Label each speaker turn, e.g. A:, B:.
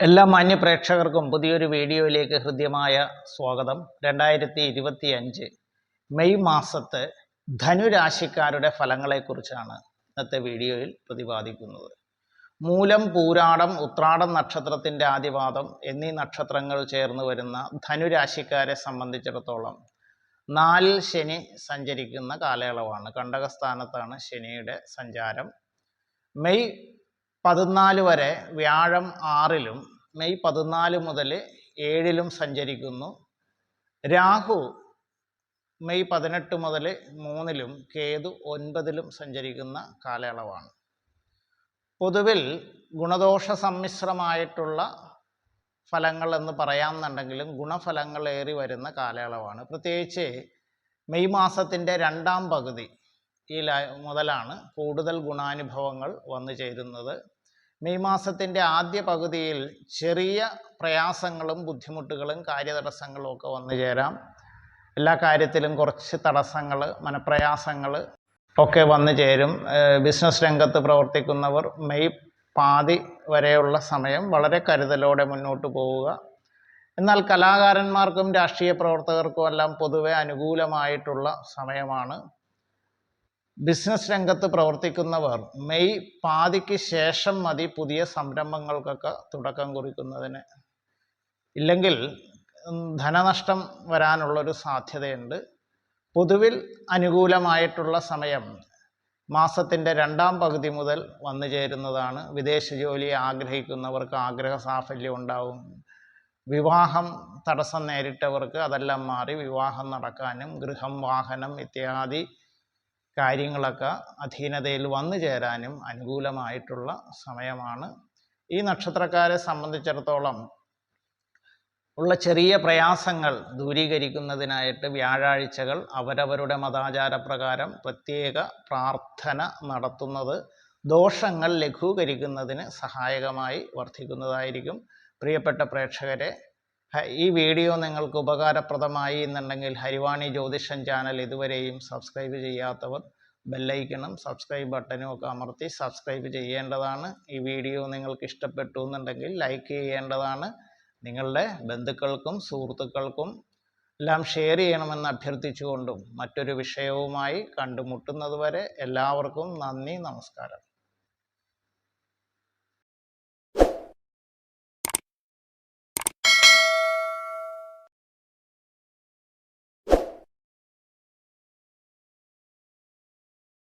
A: എല്ലാ മാന്യ പ്രേക്ഷകർക്കും പുതിയൊരു വീഡിയോയിലേക്ക് ഹൃദ്യമായ സ്വാഗതം. രണ്ടായിരത്തി ഇരുപത്തി അഞ്ച് മെയ് മാസത്തെ ധനുരാശിക്കാരുടെ ഫലങ്ങളെക്കുറിച്ചാണ് ഇന്നത്തെ വീഡിയോയിൽ പ്രതിപാദിക്കുന്നത്. മൂലം പൂരാടം ഉത്രാടം നക്ഷത്രത്തിന്റെ ആദിവാദം എന്നീ നക്ഷത്രങ്ങൾ ചേർന്ന് വരുന്ന ധനുരാശിക്കാരെ സംബന്ധിച്ചിടത്തോളം നാലിൽ ശനി സഞ്ചരിക്കുന്ന കാലയളവാണ്. കണ്ടകസ്ഥാനത്താണ് ശനിയുടെ സഞ്ചാരം. മെയ് പതിനാല് വരെ വ്യാഴം ആറിലും മെയ് പതിനാല് മുതൽ ഏഴിലും സഞ്ചരിക്കുന്നു. രാഹു മെയ് പതിനെട്ട് മുതൽ മൂന്നിലും കേതു ഒൻപതിലും സഞ്ചരിക്കുന്ന കാലയളവാണ്. പൊതുവിൽ ഗുണദോഷ സമ്മിശ്രമായിട്ടുള്ള ഫലങ്ങൾ എന്ന് പറയാമെന്നുണ്ടെങ്കിലും ഗുണഫലങ്ങൾ ഏറി വരുന്ന കാലയളവാണ്. പ്രത്യേകിച്ച് മെയ് മാസത്തിന്റെ രണ്ടാം പകുതി ഈ മുതലാണ് കൂടുതൽ ഗുണാനുഭവങ്ങൾ വന്നു ചേരുന്നത്. മെയ് മാസത്തിന്റെ ആദ്യ പകുതിയിൽ ചെറിയ പ്രയാസങ്ങളും ബുദ്ധിമുട്ടുകളും കാര്യതടസ്സങ്ങളും ഒക്കെ വന്നു ചേരാം. എല്ലാ കാര്യത്തിലും കുറച്ച് തടസ്സങ്ങൾ മനപ്രയാസങ്ങൾ ഒക്കെ വന്നു ചേരും. ബിസിനസ് രംഗത്ത് പ്രവർത്തിക്കുന്നവർ മെയ് പാതി വരെയുള്ള സമയം വളരെ കരുതലോടെ മുന്നോട്ട് പോവുക. എന്നാൽ കലാകാരന്മാർക്കും രാഷ്ട്രീയ പ്രവർത്തകർക്കും എല്ലാം പൊതുവെ അനുകൂലമായിട്ടുള്ള സമയമാണ്. ബിസിനസ് രംഗത്ത് പ്രവർത്തിക്കുന്നവർ മെയ് പാതിക്ക് ശേഷം മതി പുതിയ സംരംഭങ്ങൾക്കൊക്കെ തുടക്കം കുറിക്കുന്നതിന്. ഇല്ലെങ്കിൽ ധനനഷ്ടം വരാനുള്ളൊരു സാധ്യതയുണ്ട്. പൊതുവിൽ അനുകൂലമായിട്ടുള്ള സമയം മാസത്തിന്റെ രണ്ടാം പകുതി മുതൽ വന്നു ചേരുന്നതാണ്. വിദേശ ജോലി ആഗ്രഹിക്കുന്നവർക്ക് ആഗ്രഹ സാഫല്യം ഉണ്ടാവും. വിവാഹം തടസ്സം നേരിട്ടവർക്ക് അതെല്ലാം മാറി വിവാഹം നടക്കാനും ഗൃഹം വാഹനം ഇത്യാദി കാര്യങ്ങളൊക്കെ അധീനതയിൽ വന്നു ചേരാനും അനുകൂലമായിട്ടുള്ള സമയമാണ്. ഈ നക്ഷത്രക്കാരെ സംബന്ധിച്ചിടത്തോളം ഉള്ള ചെറിയ പ്രയാസങ്ങൾ ദൂരീകരിക്കുന്നതിനായിട്ട് വ്യാഴാഴ്ചകൾ അവരവരുടെ മതാചാരപ്രകാരം പ്രത്യേക പ്രാർത്ഥന നടത്തുന്നത് ദോഷങ്ങൾ ലഘൂകരിക്കുന്നതിന് സഹായകമായി വർദ്ധിക്കുന്നതായിരിക്കും. പ്രിയപ്പെട്ട പ്രേക്ഷകരെ ഈ വീഡിയോ നിങ്ങൾക്ക് ഉപകാരപ്രദമായി എന്നുണ്ടെങ്കിൽ ഹരിവാണി ജ്യോതിഷൻ ചാനൽ ഇതുവരെയും സബ്സ്ക്രൈബ് ചെയ്യാത്തവർ ബെല്ലൈക്കണും സബ്സ്ക്രൈബ് ബട്ടനും ഒക്കെ അമർത്തി സബ്സ്ക്രൈബ് ചെയ്യേണ്ടതാണ്. ഈ വീഡിയോ നിങ്ങൾക്ക് ഇഷ്ടപ്പെട്ടു എന്നുണ്ടെങ്കിൽ ലൈക്ക് ചെയ്യേണ്ടതാണ്. നിങ്ങളുടെ ബന്ധുക്കൾക്കും സുഹൃത്തുക്കൾക്കും എല്ലാം ഷെയർ ചെയ്യണമെന്ന് അഭ്യർത്ഥിച്ചുകൊണ്ടും മറ്റൊരു വിഷയവുമായി കണ്ടുമുട്ടുന്നതുവരെ എല്ലാവർക്കും നന്ദി നമസ്കാരം.